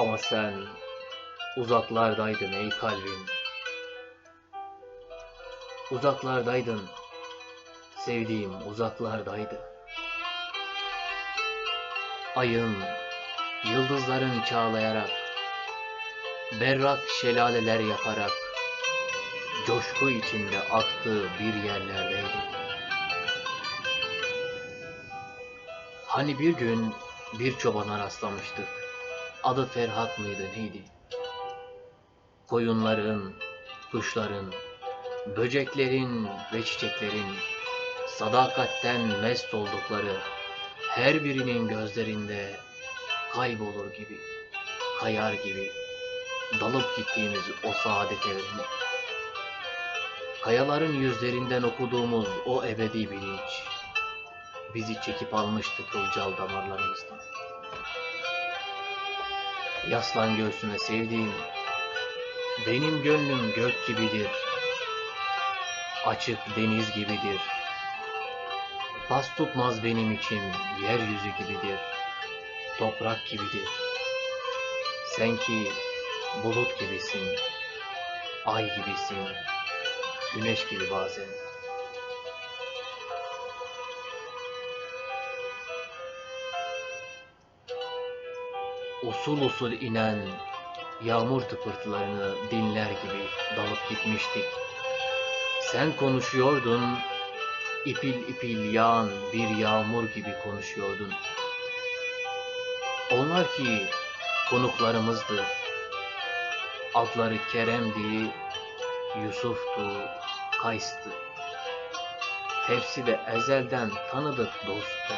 Ama sen uzaklardaydın ey kalbim. Uzaklardaydın. Sevdiğim uzaklardaydı. Ayın, yıldızların çağlayarak, berrak şelaleler yaparak, coşku içinde aktığı bir yerlerdeydi. Hani bir gün bir çobana rastlamıştık. Adı Ferhat mıydı neydi? Koyunların, kuşların, böceklerin ve çiçeklerin sadakatten mest oldukları her birinin gözlerinde kaybolur gibi, kayar gibi dalıp gittiğimiz o saadet evine. Kayaların yüzlerinden okuduğumuz o ebedi bilinç bizi çekip almıştı kılcal damarlarımızdan. Yaslan göğsüme sevdiğim, benim gönlüm gök gibidir, açık deniz gibidir. Pas tutmaz benim için yeryüzü gibidir, toprak gibidir. Sen ki bulut gibisin, ay gibisin, güneş gibi bazen. Usul usul inen yağmur tıpırtılarını dinler gibi dalıp gitmiştik. Sen konuşuyordun, ipil ipil yağan bir yağmur gibi konuşuyordun. Onlar ki konuklarımızdı. Adları Kerem'di, Yusuf'tu, Kays'tı. Hepsi de ezelden tanıdık dosttu.